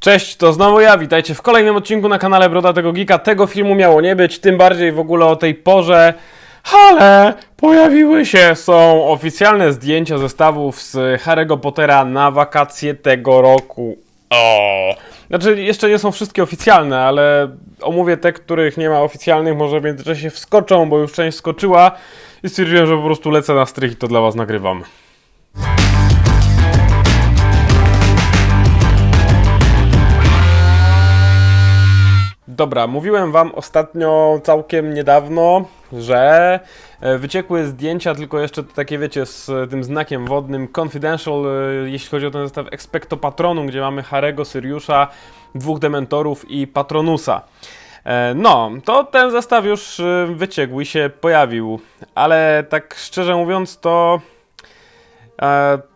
Cześć, to znowu ja, witajcie w kolejnym odcinku na kanale Brodatego Geeka. Tego filmu miało nie być, tym bardziej w ogóle o tej porze, ale pojawiły się, są oficjalne zdjęcia zestawów z Harry'ego Pottera na wakacje tego roku. O! Znaczy, jeszcze nie są wszystkie oficjalne, ale omówię te, których nie ma oficjalnych, może w międzyczasie wskoczą, bo już część skoczyła i stwierdziłem, że po prostu lecę na strych i to dla was nagrywam. Dobra, mówiłem wam ostatnio całkiem niedawno, że e, wyciekły zdjęcia, tylko jeszcze takie wiecie, z tym znakiem wodnym Confidential, e, jeśli chodzi o ten zestaw Expecto Patronum, gdzie mamy Harego, Syriusza, dwóch Dementorów i Patronusa. E, No, to ten zestaw już wyciekł i się pojawił, ale tak szczerze mówiąc to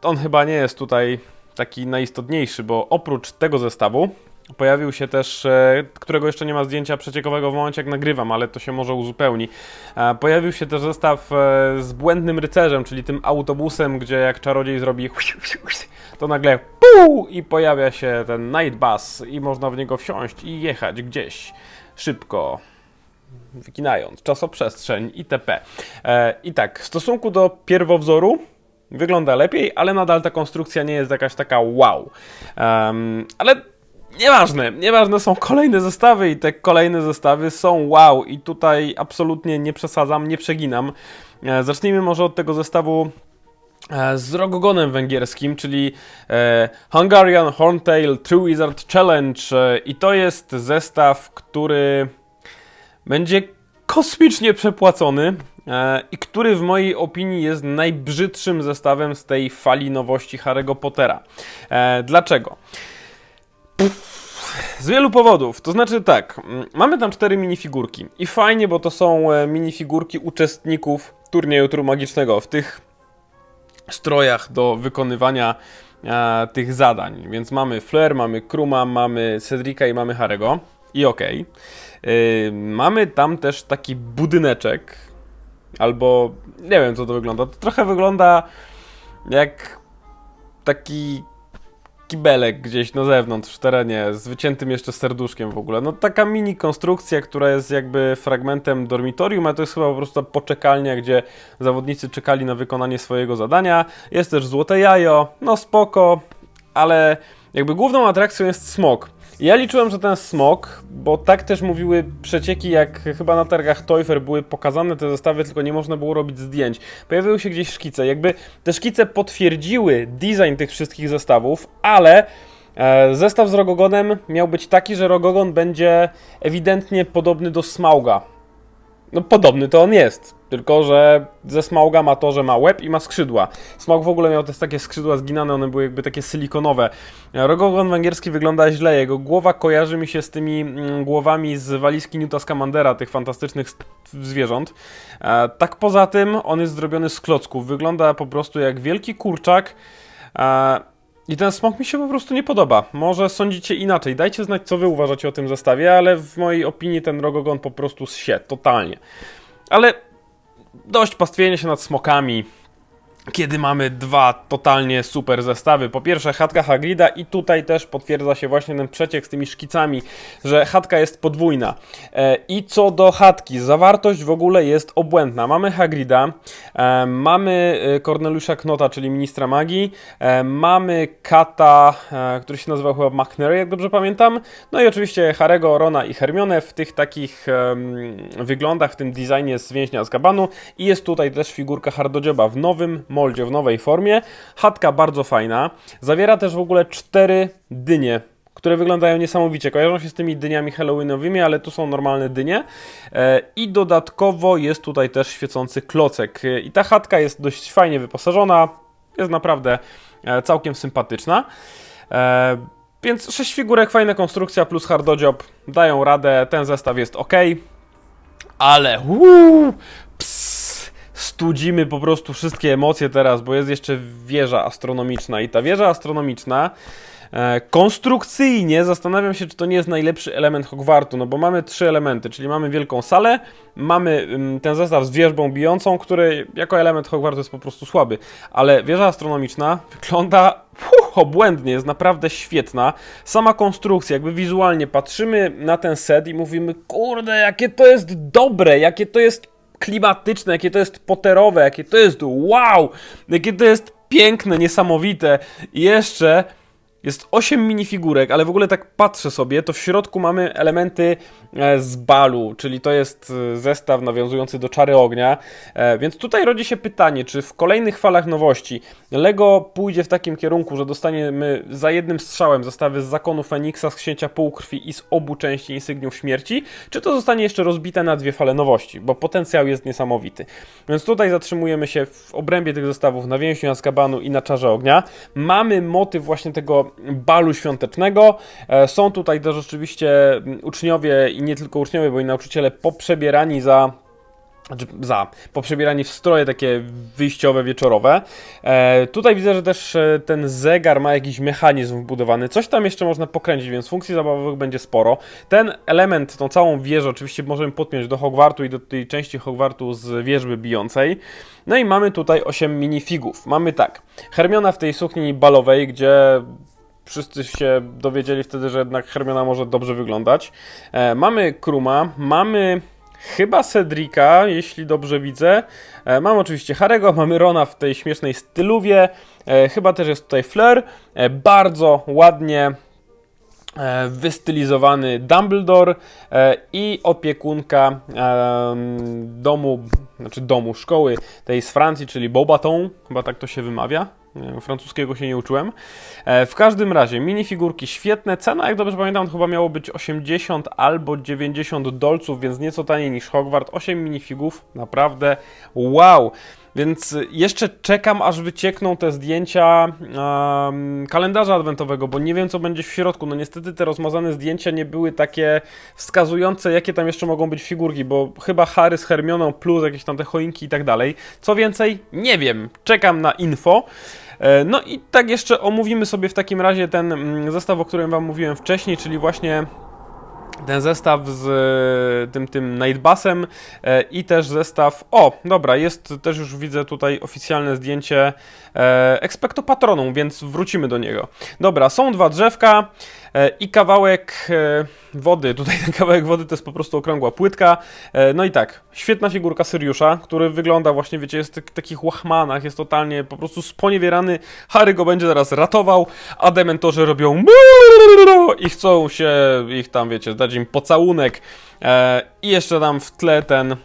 on chyba nie jest tutaj taki najistotniejszy, bo oprócz tego zestawu pojawił się też, e, którego jeszcze nie ma zdjęcia przeciekowego w momencie jak nagrywam, ale to się może uzupełni. E, Pojawił się też zestaw e, z błędnym rycerzem, czyli tym autobusem, gdzie jak czarodziej zrobi to nagle puu i pojawia się ten night bus i można w niego wsiąść i jechać gdzieś szybko wyginając czasoprzestrzeń itp. I tak, w stosunku do pierwowzoru wygląda lepiej, ale nadal ta konstrukcja nie jest jakaś taka wow. Em, ale nieważne, nieważne są kolejne zestawy i te kolejne zestawy są wow i tutaj absolutnie nie przesadzam, nie przeginam. E, zacznijmy może od tego zestawu e, z rogogonem węgierskim, czyli e, Hungarian Horntail True Wizard Challenge i to jest zestaw, który będzie kosmicznie przepłacony i który w mojej opinii jest najbrzydszym zestawem z tej fali nowości Harry'ego Pottera. Dlaczego? Z wielu powodów. To znaczy tak, mamy tam cztery minifigurki i fajnie, bo to są e, minifigurki uczestników turnieju tru magicznego w tych strojach do wykonywania e, tych zadań. Więc mamy Flair, mamy Kruma, mamy Cedrika i mamy Harego. I okej. Yy, mamy tam też taki budyneczek, albo nie wiem co to wygląda. To trochę wygląda jak taki kibelek gdzieś na zewnątrz w terenie, z wyciętym jeszcze serduszkiem w ogóle. No taka mini konstrukcja, która jest jakby fragmentem dormitorium, a to jest chyba po prostu poczekalnia, gdzie zawodnicy czekali na wykonanie swojego zadania. Jest też złote jajo, no spoko, ale jakby główną atrakcją jest smok. Ja liczyłem, że ten smok, bo tak też mówiły przecieki, jak chyba na targach Toyfer były pokazane te zestawy, tylko nie można było robić zdjęć. Pojawiły się gdzieś szkice. Jakby te szkice potwierdziły design tych wszystkich zestawów, ale e, zestaw z Rogogonem miał być taki, że Rogogon będzie ewidentnie podobny do Smauga. No podobny to on jest, tylko że ze Smauga ma to, że ma łeb i ma skrzydła. Smaug w ogóle miał też takie skrzydła zginane, one były jakby takie silikonowe. Rogogon węgierski wygląda źle, jego głowa kojarzy mi się z tymi mm, głowami z walizki Newta Scamandera, tych fantastycznych st- zwierząt. E, tak poza tym on jest zrobiony z klocków, wygląda po prostu jak wielki kurczak. E, i ten smok mi się po prostu nie podoba. Może sądzicie inaczej. Dajcie znać, co wy uważacie o tym zestawie, ale w mojej opinii ten Rogogon po prostu się totalnie. Ale dość pastwienia się nad smokami, kiedy mamy dwa totalnie super zestawy. Po pierwsze chatka Hagrida i tutaj też potwierdza się właśnie ten przeciek z tymi szkicami, że chatka jest podwójna. E, I co do chatki, zawartość w ogóle jest obłędna. Mamy Hagrida, e, mamy e, Corneliusza Knota, czyli ministra magii, mamy Kata, który się nazywał chyba McNary, jak dobrze pamiętam, no i oczywiście Harego, Rona i Hermione w tych takich wyglądach, w tym designie z więźnia z Gabanu i jest tutaj też figurka Hardodzioba w nowym moldzie, w nowej formie. Chatka bardzo fajna. Zawiera też w ogóle cztery dynie, które wyglądają niesamowicie. Kojarzą się z tymi dyniami halloweenowymi, ale tu są normalne dynie. E, I dodatkowo jest tutaj też świecący klocek. E, I ta chatka jest dość fajnie wyposażona. Jest naprawdę e, całkiem sympatyczna. Więc sześć figurek, fajna konstrukcja plus hardojob dają radę. Ten zestaw jest ok. Ale uuu, studzimy po prostu wszystkie emocje teraz, bo jest jeszcze wieża astronomiczna i ta wieża astronomiczna e, konstrukcyjnie zastanawiam się, czy to nie jest najlepszy element Hogwartu, no bo mamy trzy elementy, czyli mamy wielką salę, mamy ym, ten zestaw z wieżbą bijącą, który jako element Hogwartu jest po prostu słaby, ale wieża astronomiczna wygląda Puh, obłędnie, jest naprawdę świetna. Sama konstrukcja, jakby wizualnie patrzymy na ten set i mówimy, kurde, jakie to jest dobre, jakie to jest klimatyczne, jakie to jest poterowe, jakie to jest wow, jakie to jest piękne, niesamowite. I jeszcze jest 8 minifigurek, ale w ogóle tak patrzę sobie, to w środku mamy elementy e, z balu, czyli to jest e, zestaw nawiązujący do czary ognia. E, Więc tutaj rodzi się pytanie, czy w kolejnych falach nowości Lego pójdzie w takim kierunku, że dostaniemy za jednym strzałem zestawy z zakonu Feniksa, z księcia półkrwi i z obu części insygniów śmierci, czy to zostanie jeszcze rozbite na dwie fale nowości, bo potencjał jest niesamowity. Więc tutaj zatrzymujemy się w obrębie tych zestawów na więźniu Azkabanu i na czarze ognia. Mamy motyw właśnie tego balu świątecznego. E, Są tutaj też oczywiście mm, uczniowie i nie tylko uczniowie, bo i nauczyciele poprzebierani za znaczy za poprzebierani w stroje takie wyjściowe, wieczorowe. E, tutaj widzę, że też e, ten zegar ma jakiś mechanizm wbudowany. Coś tam jeszcze można pokręcić, więc funkcji zabawowych będzie sporo. Ten element, tą całą wieżę oczywiście możemy podpiąć do Hogwartu i do tej części Hogwartu z wieżby bijącej. No i mamy tutaj 8 minifigów. Mamy tak, Hermiona w tej sukni balowej, gdzie wszyscy się dowiedzieli wtedy, że jednak Hermiona może dobrze wyglądać. E, mamy Kruma, mamy chyba Cedrika, jeśli dobrze widzę. E, mam oczywiście Harego, mamy Rona w tej śmiesznej styluwie. E, chyba też jest tutaj Fleur. E, bardzo ładnie wystylizowany Dumbledore e, i opiekunka em, domu, znaczy domu, szkoły tej z Francji, czyli Beaubaton, chyba tak to się wymawia. Francuskiego się nie uczyłem. E, w każdym razie, minifigurki świetne. Cena, jak dobrze pamiętam, chyba miało być 80 albo 90 dolców, więc nieco taniej niż Hogwart. 8 minifigów, naprawdę wow! Więc jeszcze czekam, aż wyciekną te zdjęcia em, kalendarza adwentowego, bo nie wiem, co będzie w środku. No niestety te rozmazane zdjęcia nie były takie wskazujące, jakie tam jeszcze mogą być figurki, bo chyba Harry z Hermioną plus jakieś tam te choinki i tak dalej. Co więcej, nie wiem. Czekam na info. E, No i tak jeszcze omówimy sobie w takim razie ten mm, zestaw, o którym Wam mówiłem wcześniej, czyli właśnie ten zestaw z e, tym, tym Nightbusem e, i też zestaw. O, dobra, jest też już widzę tutaj oficjalne zdjęcie e, Expecto Patronum, więc wrócimy do niego. Dobra, są dwa drzewka e, i kawałek e, wody. Tutaj ten kawałek wody to jest po prostu okrągła płytka. E, no i tak, świetna figurka Syriusza, który wygląda właśnie, wiecie, jest w takich łachmanach, jest totalnie po prostu sponiewierany. Harry go będzie zaraz ratował, a dementorzy robią i chcą się ich tam, wiecie, dać im pocałunek. E, I jeszcze tam w tle ten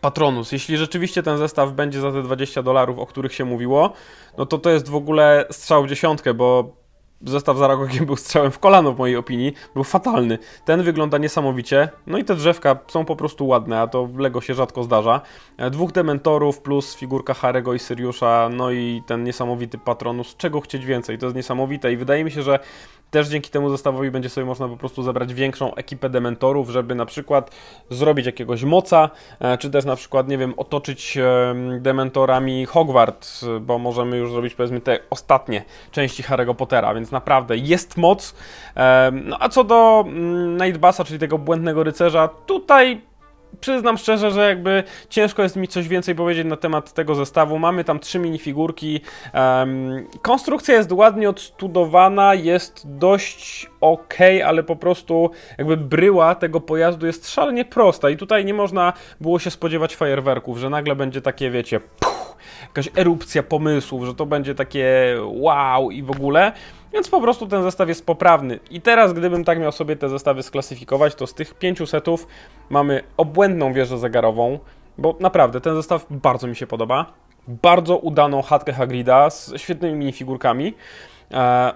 Patronus. Jeśli rzeczywiście ten zestaw będzie za te 20 dolarów, o których się mówiło, no to to jest w ogóle strzał w dziesiątkę, bo zestaw z Aragogiem był strzałem w kolano w mojej opinii, był fatalny. Ten wygląda niesamowicie, no i te drzewka są po prostu ładne, a to w Lego się rzadko zdarza. E, Dwóch Dementorów plus figurka Harego i Syriusza, no i ten niesamowity Patronus. Czego chcieć więcej? To jest niesamowite i wydaje mi się, że też dzięki temu zestawowi będzie sobie można po prostu zebrać większą ekipę dementorów, żeby na przykład zrobić jakiegoś moca, e, czy też na przykład, nie wiem, otoczyć em, dementorami Hogwart, e, bo możemy już zrobić powiedzmy te ostatnie części Harry'ego Pottera, więc naprawdę jest moc. Em, No a co do mm, Nightbusa, czyli tego błędnego rycerza, tutaj przyznam szczerze, że jakby ciężko jest mi coś więcej powiedzieć na temat tego zestawu. Mamy tam trzy minifigurki. Konstrukcja jest ładnie odstudowana, jest dość ok, ale po prostu jakby bryła tego pojazdu jest szalenie prosta i tutaj nie można było się spodziewać fajerwerków, że nagle będzie takie, wiecie, puch, jakaś erupcja pomysłów, że to będzie takie wow i w ogóle. Więc po prostu ten zestaw jest poprawny. I teraz, gdybym tak miał sobie te zestawy sklasyfikować, to z tych pięciu setów mamy obłędną wieżę zegarową, bo naprawdę ten zestaw bardzo mi się podoba. Bardzo udaną chatkę Hagrida z świetnymi minifigurkami. E,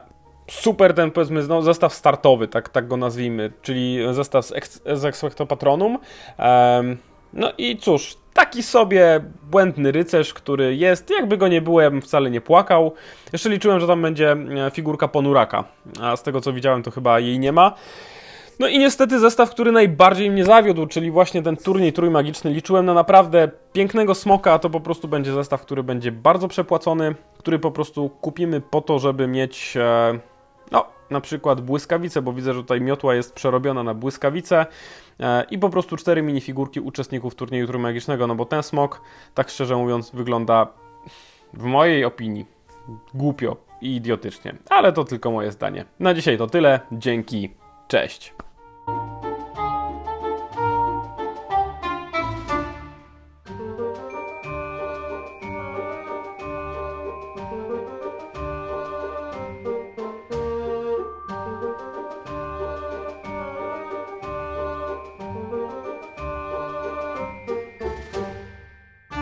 super ten, powiedzmy, no, zestaw startowy, tak, tak go nazwijmy, czyli zestaw z, ex, z Patronum. Em, no i cóż, taki sobie błędny rycerz, który jest, jakby go nie było, ja bym wcale nie płakał. Jeszcze liczyłem, że tam będzie e, figurka Ponuraka, a z tego co widziałem, to chyba jej nie ma. No i niestety zestaw, który najbardziej mnie zawiódł, czyli właśnie ten turniej trójmagiczny. Liczyłem na naprawdę pięknego smoka, a to po prostu będzie zestaw, który będzie bardzo przepłacony, który po prostu kupimy po to, żeby mieć, e, na przykład błyskawice, bo widzę, że tutaj miotła jest przerobiona na błyskawice e, i po prostu cztery minifigurki uczestników turnieju trójmagicznego, no bo ten smok, tak szczerze mówiąc, wygląda w mojej opinii głupio. i idiotycznie. Ale to tylko moje zdanie. Na dzisiaj to tyle. Dzięki. Cześć.